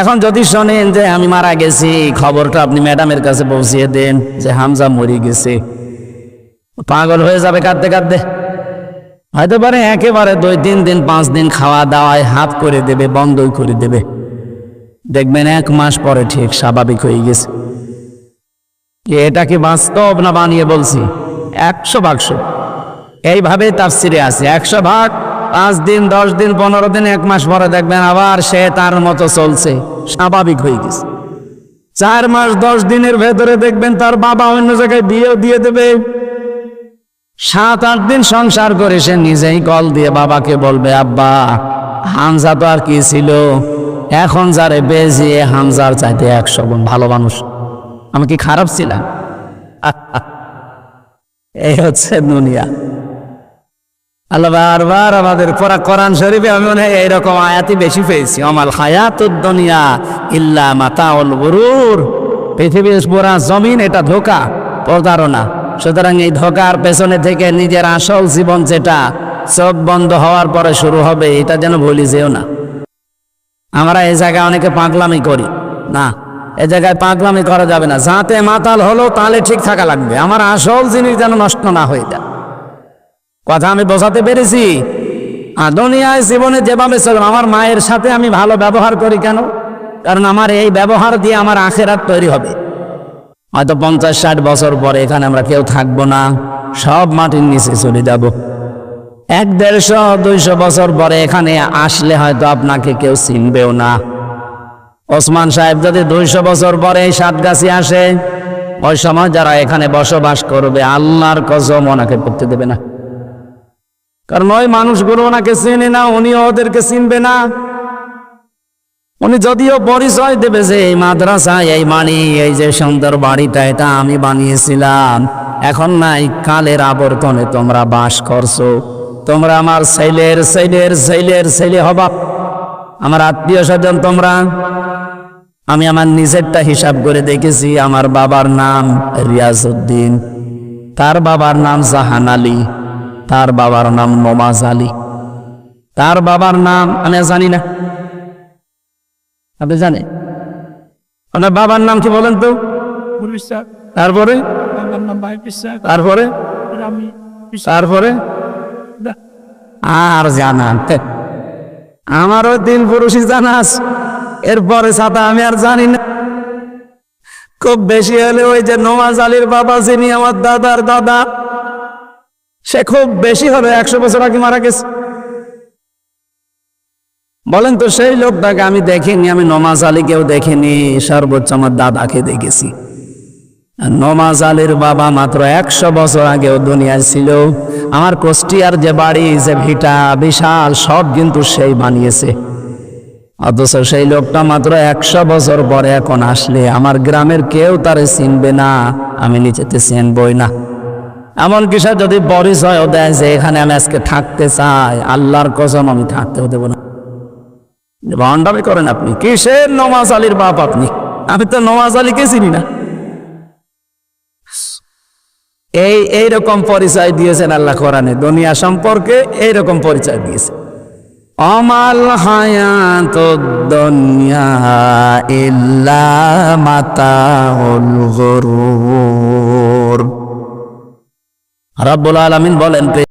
এখন যদি শোনেন যে আমি মারা গেছি, খবরটা আপনি ম্যাডামের কাছে পৌঁছিয়ে দেন যে হামজা মরে গেছে। পাগল হয়ে যাবে কাঁদতে কাঁদতে। হয়তো পারে একেবারে দুই তিন দিন, পাঁচ দিন খাওয়া দাওয়ায় হাফ করে দেবে, বন্ধই করে দেবে। দেখবেন এক মাস পরে ঠিক স্বাভাবিক হয়ে গেছে। এটা কি বাস্তব না বানিয়ে বলছি? একশো বাক্স এইভাবে তার সিরে আছে, একশো ভাগ পাঁচ দিন, দশ দিন, পনেরো দিন, এক মাস পরে দেখবেন আবার সে তার মতো চলছে। স্বাভাবিক হয়ে গেছে। চার মাস, দশ দিনের ভেতরে দেখবেন তার বাবা অন্য জায়গায় বিয়েও দিয়ে দেবে। সাত, আট দিন সংসার করে সে নিজেই কল দিয়ে বাবাকে বলবে, আব্বা, হামজা তো আর কি ছিল? এখন যারে বেজি হামজার চাইতে একশো গুণ ভালো মানুষ। আমি কি খারাপ ছিলাম? এই হচ্ছে দুনিয়া। আল্লাহ বারবার আমাদের পড়া কোরআন শরীফে আমি মনে হয় এইরকম আয়াতি বেশি পেয়েছি। আমাল হায়াতুদ দুনিয়া ইল্লা মাতাউল গুরুর। পৃথিবীর পুরা জমিন এটা ধোকা, প্রতারণা। সুতরাং এই ধোকার পেছনে থেকে নিজের আসল জীবন যেটা, চোখ বন্ধ হওয়ার পরে শুরু হবে, এটা যেন ভুলি যেও না। আমরা এই জায়গায় অনেকে পাগলামি করি। না এ জায়গায় পাগলামি করা যাবে না। যাতে মাতাল হলো, তাহলে ঠিক থাকা লাগবে। আমার আসল জিনিস যেন নষ্ট না হয়ে যায়। কথা আমি বোঝাতে পেরেছি? দুনিয়ায় জীবনে যেভাবে চলবে, আমার মায়ের সাথে আমি ভালো ব্যবহার করি কেন? কারণ আমার এই ব্যবহার দিয়ে আমার আখেরাত তৈরি হবে। হয়তো পঞ্চাশ, ষাট বছর পরে এখানে আমরা কেউ থাকব না, সব মাটির নিচে চলে যাব। এক দেড়শো, দুইশো বছর পরে এখানে আসলে হয়তো আপনাকে কেউ চিনবেও না। ওসমান সাহেব যদি দুইশো বছর পরে সাতগাছি আসে, ওই সময় যারা এখানে বসবাস করবে, আল্লাহর কসম ওনাকে পড়তে দেবে না। কারণ ওই মানুষগুলো ওনাকে চেনে না, উনি ওদেরকে চিনবে না। উনি যদিও পরিচয় দেবে যে এই মাদ্রাসা এই মানি এই যে সুন্দর বাড়িটা, এটা আমি বানিয়েছিলাম। এখন নাই, কালের আবর্তনে তোমরা বাস করছ। তোমরা আমার ছেলের ছেলের ছেলের ছেলে হবা। আমার আত্মীয় স্বজন তোমরা, আমি আমার নিজেরটা হিসাব করে দেখেছি, আমার বাবার নাম রিয়াজউদ্দিন। তার বাবার নাম জাহান আলী। তার বাবার নাম নমাজ আলী। তার বাবার নাম আমি আর জানি না। আপনি জানেন? ওনার বাবার নাম কি বলেন তো? তারপরে? তারপরে? তারপরে? আর জানান। আমারও তিন পুরুষই জানাস এরপরে সাথে আমি আর জানি না। খুব বেশি হলে ওই যে নওয়াজ আলীর বাবা যিনি আমার দাদার দাদা সে খুব বেশি হবে, একশো বছর আগে মারা গেছে। বলেন তো, সেই লোকটাকে আমি দেখিনি, আমি নমাজ আলীকেও দেখিনি, সর্বোচ্চ আমার দাদাকে দেখেছি। নমাজ আলীর বাবা মাত্র একশো বছর আগেও দুনিয়ায় ছিল। আমার কোষ্টিয়ার যে বাড়ি, যে ভিটা, বিশাল, সব কিন্তু সেই বানিয়েছে। অথচ সেই লোকটা মাত্র একশো বছর পরে এখন আসলে, আমার গ্রামের কেউ তারে চিনবে না, আমি নিচেতে চিনবই না। এমন কিসা যদি পরিচয়ও দেয় যে এখানে আমি আজকে থাকতে চাই, আল্লাহর কসম আমি থাকতেও দেবো না। ভণ্ডামি করেন আপনি। কিসের নমাজ আলীর বাপ আপনি? আমি তো নমাজ আলীকে চিনি না। এই, এইরকম পরিচয় দিয়েছেন আল্লাহ কোরআনে। দুনিয়া সম্পর্কে এইরকম পরিচয় দিয়েছে। অমাল হায়াত দুনিয়া ইল্লা মাতাউল গুরুর। রাব্বুল আলমিন বলেন